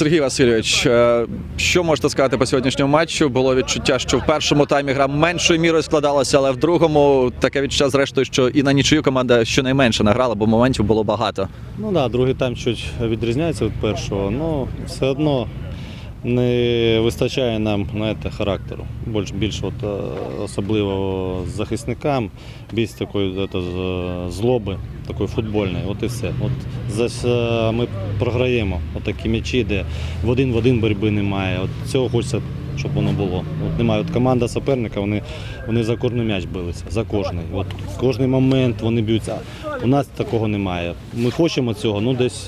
Сергій Васильович, е, що можете сказати по сьогоднішньому матчу? Було відчуття, що в першому таймі гра меншою мірою складалася, але в другому таке відчуття, зрештою, що і на нічию команда щонайменше награла, бо моментів було багато. Ну так, да, другий тайм чуть відрізняється від першого, але все одно не вистачає нам знаєте, характеру. Більш, більш от, е, особливо захисникам, більш такої ето, з- злоби, такої футбольної. От і все. От е, ми програємо такі м'ячі, де в один в один боротьби немає. От цього хочеться, щоб воно було. От немає. От команда суперника, вони, вони за кожний м'яч билися, за кожний. От кожний момент вони б'ються. У нас такого немає. Ми хочемо цього, ну десь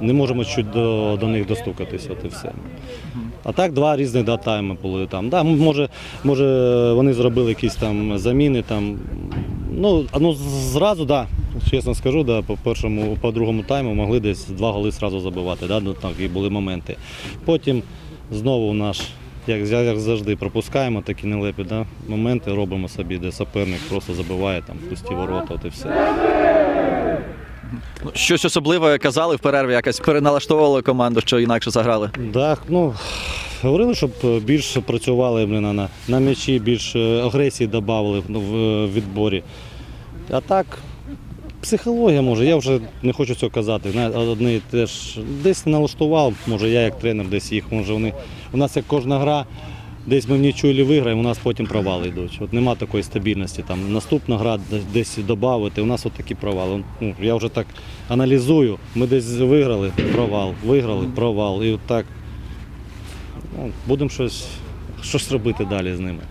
не можемо чуть до, до них достукатися, от і все. А так два різних да, тайми були там. Да, може, може вони зробили якісь там заміни. Там, ну, ну зразу, да, чесно скажу, да, по першому, по другому тайму могли десь два голи зразу забивати. Да, ну, такі були моменти. Потім знову наш. Як, як завжди пропускаємо такі нелепі да, моменти, робимо собі, де суперник просто забиває там пусті ворота, от і все. Щось особливе казали в перерві, якось переналаштовували команду, що інакше заграли. Так, ну говорили, щоб більше працювали блін, на, на м'ячі, більше агресії додали в в відборі. А так, психологія може, я вже не хочу цього казати. Одні теж десь налаштував, може я як тренер, десь їх, може вони. У нас як кожна гра, десь ми в нічу і виграємо, у нас потім провали йдуть. От нема такої стабільності. Там наступна гра десь додати, у нас от такі провали. Ну, я вже так аналізую. Ми десь виграли, провал, виграли, провал. І от так ну, будемо щось, щось робити далі з ними.